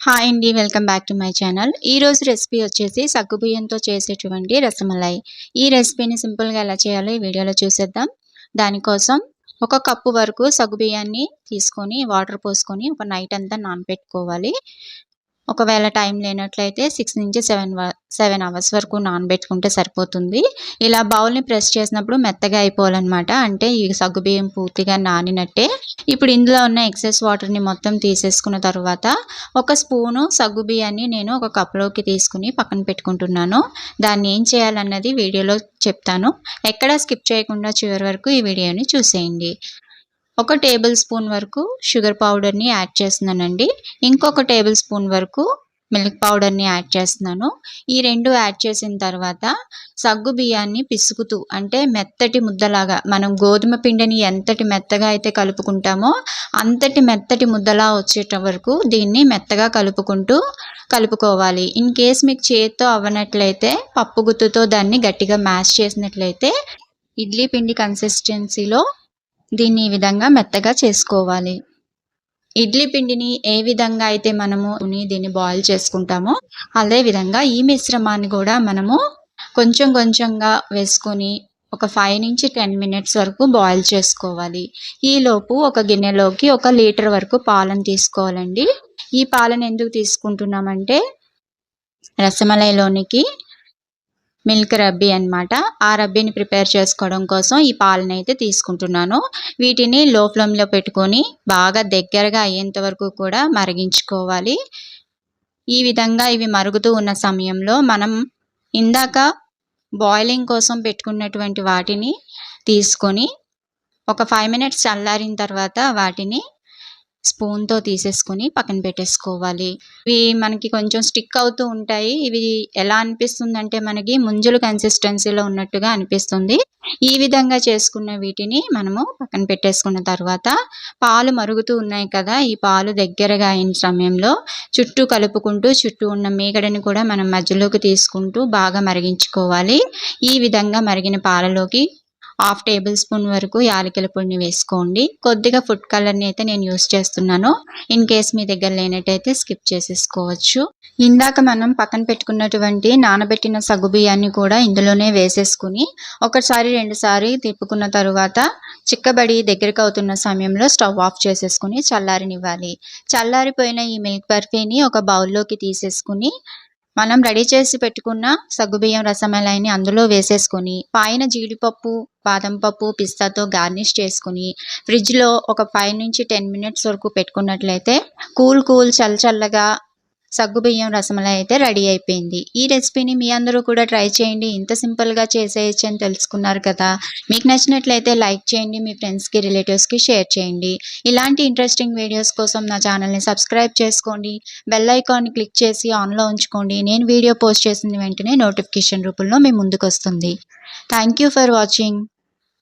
Hi అండి welcome back to my channel. ఈరోజు recipe వచ్చేసి సగ్గుబియ్యంతో చేసేటువంటి రసమలై. ఈ రెసిపీని సింపుల్గా ఎలా చేయాలో ఈ వీడియోలో చూసేద్దాం. దానికోసం ఒక కప్పు వరకు సగ్గుబియ్యాన్ని తీసుకొని వాటర్ పోసుకొని ఒక నైట్ అంతా నానబెట్టుకోవాలి ఒకవేళ టైం లేనట్లయితే సిక్స్ నుంచి సెవెన్ సెవెన్ అవర్స్ వరకు నానబెట్టుకుంటే సరిపోతుంది. ఇలా బౌల్ని ప్రెస్ చేసినప్పుడు మెత్తగా అయిపోవాలన్నమాట. అంటే ఈ సగ్గుబియ్యం పూర్తిగా నానినట్టే. ఇప్పుడు ఇందులో ఉన్న ఎక్సెస్ వాటర్ని మొత్తం తీసేసుకున్న తర్వాత ఒక స్పూను సగ్గుబియ్యాన్ని నేను ఒక కప్లోకి తీసుకుని పక్కన పెట్టుకుంటున్నాను. దాన్ని ఏం చేయాలన్నది వీడియోలో చెప్తాను. ఎక్కడ స్కిప్ చేయకుండా చివరి వరకు ఈ వీడియోని చూసేయండి. ఒక టేబుల్ స్పూన్ వరకు షుగర్ పౌడర్ని యాడ్ చేస్తున్నానండి. ఇంకొక టేబుల్ స్పూన్ వరకు మిల్క్ పౌడర్ని యాడ్ చేస్తున్నాను. ఈ రెండు యాడ్ చేసిన తర్వాత సగ్గు బియ్యాన్ని పిసుకుతూ అంటే మెత్తటి ముద్దలాగా మనం గోధుమ పిండిని ఎంతటి మెత్తగా అయితే కలుపుకుంటామో అంతటి మెత్తటి ముద్దలా వచ్చేట వరకు దీన్ని మెత్తగా కలుపుకుంటూ కలుపుకోవాలి. ఇన్ కేస్ మీకు చేత్తో అవ్వనట్లయితే పప్పు గుత్తుతో దాన్ని గట్టిగా మ్యాష్ చేసినట్లయితే ఇడ్లీ పిండి కన్సిస్టెన్సీలో దీన్ని ఈ విధంగా మెత్తగా చేసుకోవాలి. ఇడ్లీ పిండిని ఏ విధంగా అయితే మనము దీన్ని బాయిల్ చేసుకుంటామో అదే విధంగా ఈ మిశ్రమాన్ని కూడా మనము కొంచెం కొంచెంగా వేసుకొని ఒక ఫైవ్ నుంచి టెన్ మినిట్స్ వరకు బాయిల్ చేసుకోవాలి. ఈలోపు ఒక గిన్నెలోకి ఒక లీటర్ వరకు పాలను తీసుకోవాలండి. ఈ పాలను ఎందుకు తీసుకుంటున్నామంటే రసమలైలోనికి మిల్క్ రబ్బీ అనమాట ఆ రబ్బీని ప్రిపేర్ చేసుకోవడం కోసం ఈ పాలను అయితే తీసుకుంటున్నాను. వీటిని లో ఫ్లేమ్లో పెట్టుకొని బాగా దగ్గరగా అయ్యేంత వరకు కూడా మరిగించుకోవాలి. ఈ విధంగా ఇవి మరుగుతూ ఉన్న సమయంలో మనం ఇందాక బాయిలింగ్ కోసం పెట్టుకున్నటువంటి వాటిని తీసుకొని ఒక ఫైవ్ మినిట్స్ చల్లారిన తర్వాత వాటిని స్పూన్తో తీసేసుకొని పక్కన పెట్టేసుకోవాలి. ఇవి మనకి కొంచెం స్టిక్ అవుతూ ఉంటాయి. ఇవి ఎలా అనిపిస్తుంది అంటే మనకి ముంజులు కన్సిస్టెన్సీలో ఉన్నట్టుగా అనిపిస్తుంది. ఈ విధంగా చేసుకున్న వీటిని మనము పక్కన పెట్టేసుకున్న తర్వాత పాలు మరుగుతూ ఉన్నాయి కదా ఈ పాలు దగ్గరగా అయిన సమయంలో చుట్టూ కలుపుకుంటూ చుట్టూ ఉన్న మీగడని కూడా మనం మధ్యలోకి తీసుకుంటూ బాగా మరిగించుకోవాలి. ఈ విధంగా మరిగిన పాలలోకి హాఫ్ టేబుల్ స్పూన్ వరకు యాలకుల పొడిని వేసుకోండి. కొద్దిగా ఫుడ్ కలర్ని అయితే నేను యూస్ చేస్తున్నాను. ఇన్ కేస్ మీ దగ్గర లేనట్టయితే స్కిప్ చేసేసుకోవచ్చు. ఇందాక మనం పక్కన పెట్టుకున్నటువంటి నానబెట్టిన సగ్గు బియ్యాన్ని కూడా ఇందులోనే వేసేసుకుని ఒకసారి రెండుసారి తిప్పుకున్న తరువాత చిక్కబడి దగ్గరకు అవుతున్న సమయంలో స్టవ్ ఆఫ్ చేసేసుకుని చల్లారినివ్వాలి. చల్లారిపోయిన ఈ మిల్క్ బర్ఫీని ఒక బౌల్లోకి తీసేసుకుని మనం రెడీ చేసి పెట్టుకున్న సగ్గుబియ్యం రసమలైని అందులో వేసేసుకొని పైన జీడిపప్పు బాదం పప్పు పిస్తాతో గార్నిష్ చేసుకుని ఫ్రిడ్జ్లో ఒక ఫైవ్ నుంచి టెన్ మినిట్స్ వరకు పెట్టుకున్నట్లయితే కూల్ కూల్ చల్ల చల్లగా సగ్గుబియ్యం రసమలై అయితే రెడీ అయిపోయింది. ఈ రెసిపీని మీ అందరూ కూడా ట్రై చేయండి. ఇంత సింపుల్గా చేసేయచ్చు అని తెలుసుకున్నారు కదా. మీకు నచ్చినట్లయితే లైక్ చేయండి. మీ ఫ్రెండ్స్కి రిలేటివ్స్కి షేర్ చేయండి. ఇలాంటి ఇంట్రెస్టింగ్ వీడియోస్ కోసం నా ఛానల్ని సబ్స్క్రైబ్ చేసుకోండి. బెల్ ఐకాన్ని క్లిక్ చేసి ఆన్లో ఉంచుకోండి. నేను వీడియో పోస్ట్ చేసిన వెంటనే నోటిఫికేషన్ రూపంలో మీ ముందుకు వస్తుంది. Thank for watching